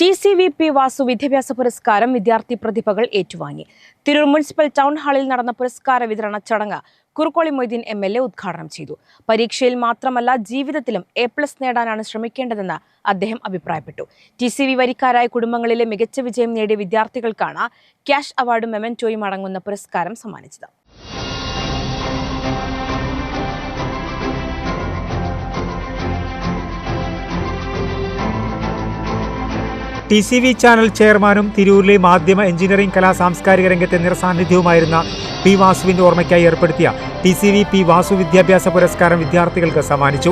T C V P Vasu വിദ്യാഭ്യാസ പുരസ്കാരം വിദ്യാർത്ഥി പ്രതിഭകൾ ഏറ്റുവാങ്ങി. തിരൂർ മുനിസിപ്പൽ ടൗൺ ഹാളിൽ നടന്ന പുരസ്കാര വിതരണ ചടങ്ങ് Kurukkoli Moideen M L A ഉദ്ഘാടനം ചെയ്തു. പരീക്ഷയിൽ മാത്രമല്ല ജീവിതത്തിലും എ പ്ലസ് നേടാനാണ് ശ്രമിക്കേണ്ടതെന്ന് അദ്ദേഹം അഭിപ്രായപ്പെട്ടു. ടി സി വി വരിക്കാരായ കുടുംബങ്ങളിലെ മികച്ച വിജയം നേടിയ വിദ്യാർത്ഥികൾക്കാണ് ക്യാഷ് അവാർഡും മെമന്റോയും അടങ്ങുന്ന പുരസ്കാരം സമ്മാനിച്ചത്. ടി സി വി ചാനൽ ചെയർമാനും തിരൂരിലെ മാധ്യമ എഞ്ചിനീയറിംഗ് കലാ സാംസ്കാരിക രംഗത്തെ നിറസാന്നിധ്യവുമായിരുന്ന പി വാസുവിന്റെ ഓർമ്മയ്ക്കായി ഏർപ്പെടുത്തിയ T C V P Vasu വിദ്യാഭ്യാസ പുരസ്കാരം വിദ്യാർത്ഥികൾക്ക് സമ്മാനിച്ചു.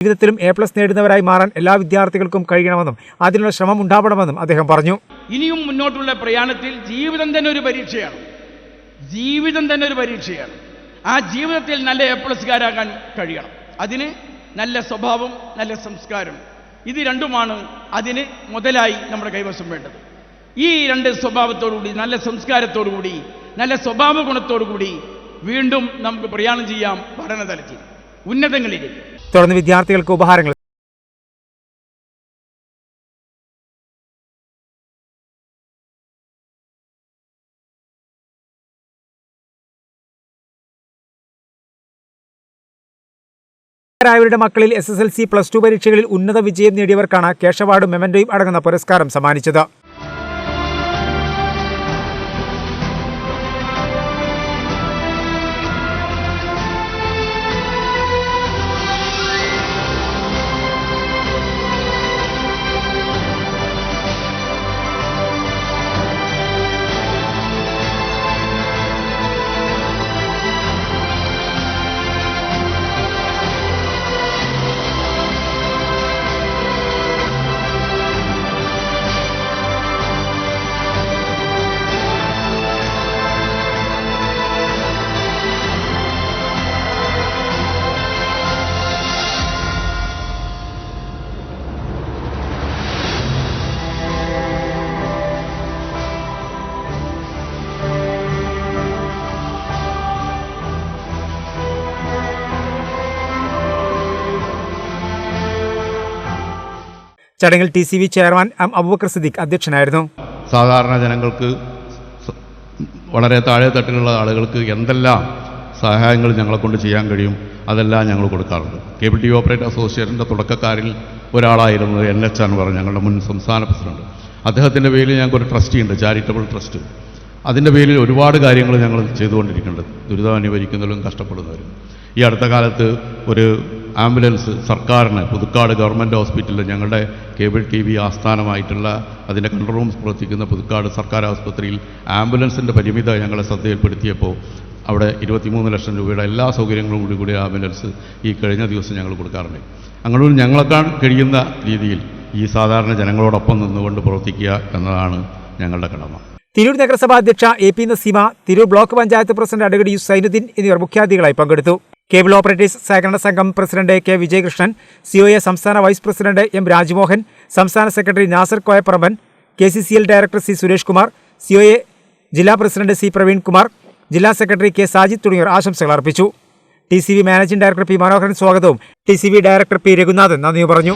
ജീവിതത്തിലും എ പ്ലസ് നേടുന്നവരായി മാറാൻ എല്ലാ വിദ്യാർത്ഥികൾക്കും കഴിയണമെന്നും അതിനുള്ള ശ്രമം ഉണ്ടാവണമെന്നും അദ്ദേഹം പറഞ്ഞു. ഇനിയും മുന്നോട്ടുള്ള പ്രയാണത്തിൽ ജീവിതം തന്നെ ഒരു പരീക്ഷയാണ്. ജീവിതം തന്നെ ഒരു പരീക്ഷയാണ്. ആ ജീവിതത്തിൽ നല്ല എ പ്ലസ്കാരാകാൻ കഴിയണം. അതിന് നല്ല സ്വഭാവം നല്ല സംസ്കാരം. ഇത് രണ്ടുമാണ് അതിന് മുതലായി നമ്മുടെ കൈവശം വേണ്ടത്. ഈ രണ്ട് സ്വഭാവത്തോടുകൂടി നല്ല സംസ്കാരത്തോടുകൂടി നല്ല സ്വഭാവ ഗുണത്തോടുകൂടി വീണ്ടും നമുക്ക് പ്രയാണം ചെയ്യാം പഠനതലത്തിൽ ഉന്നതങ്ങളിലേക്ക്. തുടർന്ന് വിദ്യാർത്ഥികൾക്ക് ഉപഹാരങ്ങൾ രായവരുടെ മക്കളിൽ S S L C plus two പരീക്ഷകളിൽ ഉന്നത വിജയം നേടിയവർക്കാണ് കേശവാടും മെമൻഡോയും അടങ്ങുന്ന പുരസ്കാരം സമ്മാനിച്ചത്. ചടങ്ങിൽ T C V chairman M Abubakar Siddique അധ്യക്ഷനായിരുന്നു. സാധാരണ ജനങ്ങൾക്ക് വളരെ താഴെ തട്ടിലുള്ള ആളുകൾക്ക് എന്തെല്ലാം സഹായങ്ങൾ ഞങ്ങളെ കൊണ്ട് ചെയ്യാൻ കഴിയും അതെല്ലാം ഞങ്ങൾ കൊടുക്കാറുണ്ട്. കേബിൾ ടി ഓപ്പറേറ്റ് ഓപ്പറേറ്റർ അസോസിയേഷന്റെ തുടക്കക്കാരിൽ ഒരാളായിരുന്നത് എൻ എച്ച് പറഞ്ഞ ഞങ്ങളുടെ മുൻ സംസ്ഥാന പ്രസിഡന്റ്. അദ്ദേഹത്തിന്റെ പേരിൽ ഞങ്ങൾക്കൊരു ട്രസ്റ്റി ഉണ്ട് ചാരിറ്റബിൾ ട്രസ്റ്റ്. അതിന്റെ പേരിൽ ഒരുപാട് കാര്യങ്ങൾ ഞങ്ങൾ ചെയ്തുകൊണ്ടിരിക്കുന്നുണ്ട്. ദുരിതം അനുഭവിക്കുന്നവരും കഷ്ടപ്പെടുന്നവരും. ഈ അടുത്ത കാലത്ത് ഒരു ആംബുലൻസ് സർക്കാരിന് പുതുക്കാട് ഗവൺമെന്റ് ഹോസ്പിറ്റലിൽ ഞങ്ങളുടെ കേബിൾ ടി വി ആസ്ഥാനമായിട്ടുള്ള അതിന്റെ കൺട്രോൾ റൂംസ് പ്രവർത്തിക്കുന്ന പുതുക്കാട് സർക്കാർ ആസ്പത്രിയിൽ ആംബുലൻസിന്റെ പരിമിത ഞങ്ങളെ ശ്രദ്ധയിൽപ്പെടുത്തിയപ്പോൾ അവിടെ ഇരുപത്തിമൂന്ന് ലക്ഷം രൂപയുടെ എല്ലാ സൗകര്യങ്ങളും കൂടി കൂടി ആംബുലൻസ് ഈ കഴിഞ്ഞ ദിവസം ഞങ്ങൾ കൊടുക്കാറുണ്ട്. അങ്ങനെ ഞങ്ങളെക്കാൾ കഴിയുന്ന രീതിയിൽ ഈ സാധാരണ ജനങ്ങളോടൊപ്പം നിന്നുകൊണ്ട് പ്രവർത്തിക്കുക എന്നതാണ് ഞങ്ങളുടെ കടമ. തിരൂർ നഗരസഭാ അധ്യക്ഷ A P Naseema Tirur block panchayat president advocate U Zainuddin എന്നിവർ മുഖ്യാതിഥികളായി പങ്കെടുത്തു. കേബിൾ ഓപ്പറേറ്റേഴ്സ് സഹകരണ സംഘം president K Vijayakrishnan C O A സംസ്ഥാന വൈസ് പ്രസിഡന്റ് എം രാജ്മോഹൻ സംസ്ഥാന secretary Nasar Koyapparamban K C C L director C Suresh Kumar C O A ജില്ലാ president C Praveen Kumar ജില്ലാ secretary K Sajid തുടങ്ങിയവർ ആശംസകൾ അർപ്പിച്ചു. T C V managing director P Manoharan സ്വാഗതവും. T C V director P Raghunathan നന്ദി പറഞ്ഞു.